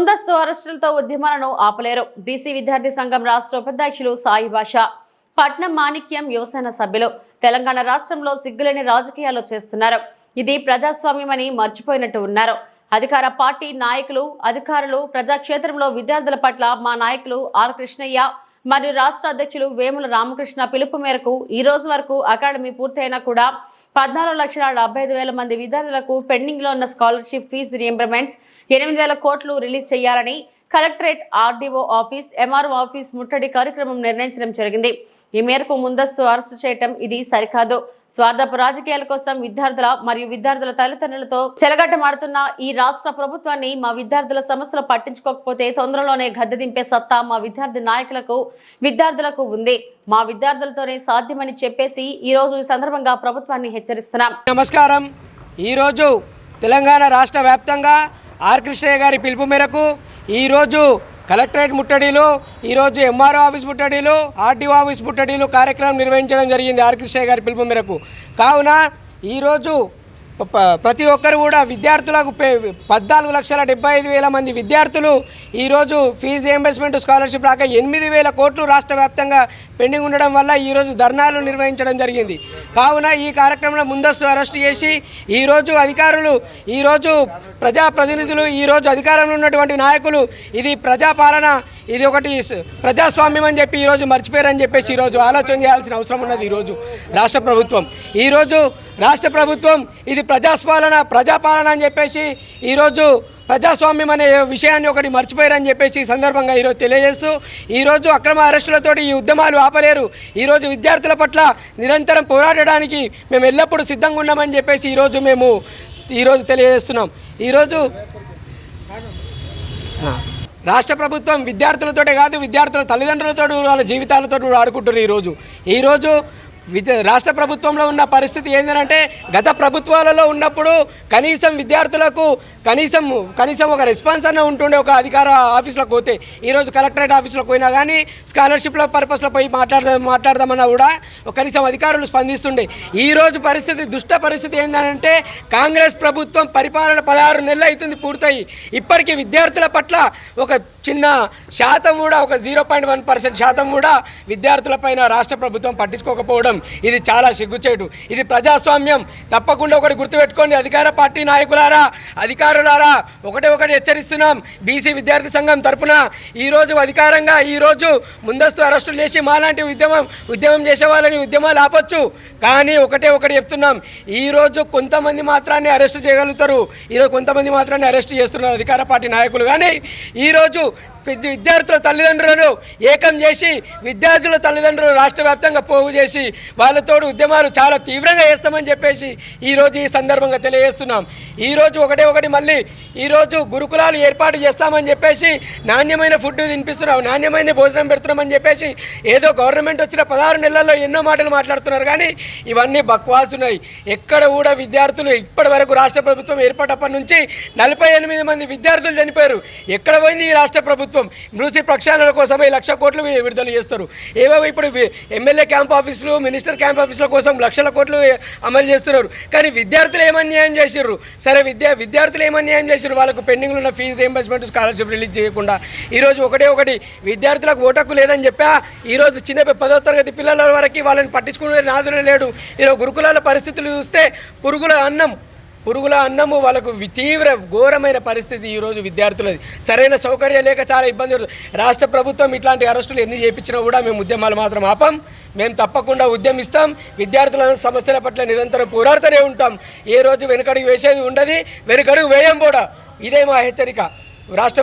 ముందస్తు అరెస్టులతో ఉద్యమాలను ఆపలేరు. బీసీ విద్యార్థి సంఘం రాష్ట్ర ఉపాధ్యక్షులు సాయి భాష పట్నం మాణిక్యం యువసేన సభ్యులు తెలంగాణ రాష్ట్రంలో సిగ్గులేని రాజకీయాలు చేస్తున్నారు. ఇది ప్రజాస్వామ్యమని మర్చిపోయినట్టు ఉన్నారు. అధికార పార్టీ నాయకులు అధికారులు ప్రజాక్షేత్రంలో విద్యార్థుల పట్ల మా నాయకులు ఆర్ కృష్ణయ్య మరియు రాష్ట్ర అధ్యక్షులు వేముల రామకృష్ణ పిలుపు మేరకు ఈ రోజు వరకు అకాడమీ పూర్తయినా కూడా పద్నాలుగు లక్షల డెబ్బై ఐదు వేల మంది విద్యార్థులకు పెండింగ్లో ఉన్న స్కాలర్షిప్ ఫీజు రియంబర్మెంట్స్ ఎనిమిది వేల కోట్లు రిలీజ్ చేయాలని collectorate RDO office MRO office ముట్టడి కార్యక్రమం నిర్ణయించడం జరిగింది. ఈ మేరకు ముందస్తు అరెస్టు చేయటం ఇది సరికాదు. స్వార్థపు రాజకీయాల కోసం విద్యార్థుల మరియు విద్యార్థుల తల్లిదండ్రులతో చెలగట్టమాడుతున్న ఈ రాష్ట్ర ప్రభుత్వాన్ని మా విద్యార్థుల సమస్యలు పట్టించుకోకపోతే తొందరలోనే గద్దె దింపే సత్తా మా విద్యార్థి నాయకులకు విద్యార్థులకు ఉంది. మా విద్యార్థులతోనే సాధ్యమని చెప్పేసి ఈరోజు ఈ సందర్భంగా ప్రభుత్వాన్ని హెచ్చరిస్తున్నాం. నమస్కారం. ఈరోజు తెలంగాణ రాష్ట్ర వ్యాప్తంగా ఆర్ కృష్ణయ్య గారి పిలుపు మేరకు ఈరోజు కలెక్టరేట్ ముట్టడిలో ఈరోజు ఎంఆర్ఓ ఆఫీస్ ముట్టడిలో ఆర్టీఓ ఆఫీస్ ముట్టడిలో కార్యక్రమం నిర్వహించడం జరిగింది ఆర్ గారి పిలుపు మేరకు. కావున ఈరోజు ప్రతి ఒక్కరు కూడా విద్యార్థులకు పద్నాలుగు లక్షల డెబ్బై ఐదు వేల మంది విద్యార్థులు ఈరోజు ఫీజు రియంబర్స్మెంట్ స్కాలర్షిప్ రాక ఎనిమిది వేల కోట్లు రాష్ట్ర వ్యాప్తంగా పెండింగ్ ఉండడం వల్ల ఈరోజు ధర్నాలు నిర్వహించడం జరిగింది. కావున ఈ కార్యక్రమంలో ముందస్తు అరెస్టు చేసి ఈరోజు అధికారులు ఈరోజు ప్రజాప్రతినిధులు ఈరోజు అధికారంలో ఉన్నటువంటి నాయకులు ఇది ప్రజాపాలన ఇది ఒకటి ప్రజాస్వామ్యం అని చెప్పి ఈరోజు మర్చిపోయారని చెప్పేసి ఈరోజు ఆలోచన చేయాల్సిన అవసరం ఉన్నది ఈరోజు రాష్ట్ర ప్రభుత్వం. ఈరోజు రాష్ట్ర ప్రభుత్వం ఇది ప్రజాస్పాలన ప్రజాపాలన అని చెప్పేసి ఈరోజు ప్రజాస్వామ్యం అనే విషయాన్ని ఒకటి మర్చిపోయారని చెప్పేసి ఈ సందర్భంగా ఈరోజు తెలియజేస్తూ ఈరోజు అక్రమ అరెస్టులతోటి ఈ ఉద్యమాలు ఆపలేరు. ఈరోజు విద్యార్థుల పట్ల నిరంతరం పోరాడడానికి మేము ఎల్లప్పుడూ సిద్ధంగా ఉన్నామని చెప్పేసి ఈరోజు మేము ఈరోజు తెలియజేస్తున్నాం. ఈరోజు రాష్ట్ర ప్రభుత్వం విద్యార్థులతోటే కాదు విద్యార్థుల తల్లిదండ్రులతో వాళ్ళ జీవితాలతో ఆడుకుంటున్నారు ఈరోజు. ఈరోజు రాష్ట్ర ప్రభుత్వంలో ఉన్న పరిస్థితి ఏంటంటే గత ప్రభుత్వాలలో ఉన్నప్పుడు కనీసం విద్యార్థులకు కనీసం కనీసం ఒక రెస్పాన్స్ అన్న ఉంటుండే ఒక అధికార ఆఫీస్లోకి పోతే ఈరోజు కలెక్టరేట్ ఆఫీస్లోకి పోయినా కానీ స్కాలర్షిప్ల పర్పస్లో పోయి మాట్లాడదాం మాట్లాడదామన్నా కూడా కనీసం అధికారులు స్పందిస్తుండే. ఈరోజు పరిస్థితి దుష్ట పరిస్థితి ఏంటంటే కాంగ్రెస్ ప్రభుత్వం పరిపాలన పదహారు నెలలు అవుతుంది పూర్తయి. ఇప్పటికీ విద్యార్థుల పట్ల ఒక చిన్న శాతం కూడా ఒక జీరో పాయింట్ వన్ పర్సెంట్ శాతం కూడా విద్యార్థులపైన రాష్ట్ర ప్రభుత్వం పట్టించుకోకపోవడం ఇది చాలా సిగ్గుచేటు. ఇది ప్రజాస్వామ్యం. తప్పకుండా ఒకటి గుర్తుపెట్టుకోండి. అధికార పార్టీ నాయకులారా అధికారులారా ఒకటే ఒకటి హెచ్చరిస్తున్నాం. బీసీ విద్యార్థి సంఘం తరపున ఈరోజు అధికారంగా ఈరోజు ముందస్తు అరెస్టులు చేసి మాలాంటి ఉద్యమం ఉద్యమం చేసే వాళ్ళని ఉద్యమాలు ఆపొచ్చు. కానీ ఒకటే ఒకటి చెప్తున్నాం. ఈరోజు కొంతమంది మాత్రాన్ని అరెస్ట్ చేయగలుగుతారు. ఈరోజు కొంతమంది మాత్రాన్ని అరెస్ట్ చేస్తున్నారు అధికార పార్టీ నాయకులు. కానీ ఈరోజు విద్యార్థుల తల్లిదండ్రులను ఏకం చేసి విద్యార్థుల తల్లిదండ్రులు రాష్ట్ర వ్యాప్తంగా పోగు చేసి వాళ్ళతోడు ఉద్యమాలు చాలా తీవ్రంగా చేస్తామని చెప్పేసి ఈరోజు ఈ సందర్భంగా తెలియజేస్తున్నాం. ఈరోజు ఒకటే ఒకటి మళ్ళీ ఈరోజు గురుకులాలు ఏర్పాటు చేస్తామని చెప్పేసి నాణ్యమైన ఫుడ్ తినిపిస్తున్నాం నాణ్యమైన భోజనం పెడుతున్నామని చెప్పేసి ఏదో గవర్నమెంట్ వచ్చిన పదహారు నెలల్లో ఎన్నో మాటలు మాట్లాడుతున్నారు. కానీ ఇవన్నీ బక్వాసున్నాయి. ఎక్కడ కూడా విద్యార్థులు ఇప్పటి వరకు రాష్ట్ర ప్రభుత్వం ఏర్పడప్పటి నుంచి నలభై ఎనిమిది మంది విద్యార్థులు చనిపోయారు. ఎక్కడ పోయింది ఈ రాష్ట్ర ప్రభుత్వం? మృతి ప్రక్షాళన కోసమే లక్ష కోట్లు విడుదల చేస్తారు. ఏవో ఇప్పుడు ఎమ్మెల్యే క్యాంప్ ఆఫీసులు మినిస్టర్ క్యాంప్ ఆఫీసుల కోసం లక్షల కోట్లు అమలు చేస్తున్నారు. కానీ విద్యార్థులు ఏమన్యాయం చేసిర్రు? సరే విద్యా విద్యార్థులు ఏమన్యాయం చేశారు వాళ్ళకు పెండింగ్లో ఉన్న ఫీజు రియంబర్స్మెంట్ స్కాలర్షిప్ రిలీజ్ చేయకుండా ఈరోజు ఒకటే ఒకటి విద్యార్థులకు ఓటక్కు లేదని చెప్పా. ఈరోజు చిన్న పదో తరగతి పిల్లల వరకు వాళ్ళని పట్టించుకునే నాదునే లేడు. ఈరోజు గురుకులాల పరిస్థితులు చూస్తే పురుగుల అన్నం పురుగుల అన్నము వాళ్ళకు తీవ్ర ఘోరమైన పరిస్థితి ఈరోజు విద్యార్థులది. సరైన సౌకర్యం లేక చాలా ఇబ్బంది రాష్ట్ర ప్రభుత్వం ఇట్లాంటి అరెస్టులు ఎన్ని చేయించినా కూడా మేము ఉద్యమాలు మాత్రం ఆపం. మేము తప్పకుండా ఉద్యమిస్తాం. విద్యార్థుల సమస్యల పట్ల నిరంతరం పోరాడుతూనే ఉంటాం. ఏ రోజు వెనుకడుగు వేసేది ఉండదు వెనుకడుగు వేయం కూడా. ఇదే మా హెచ్చరిక. రాష్ట్ర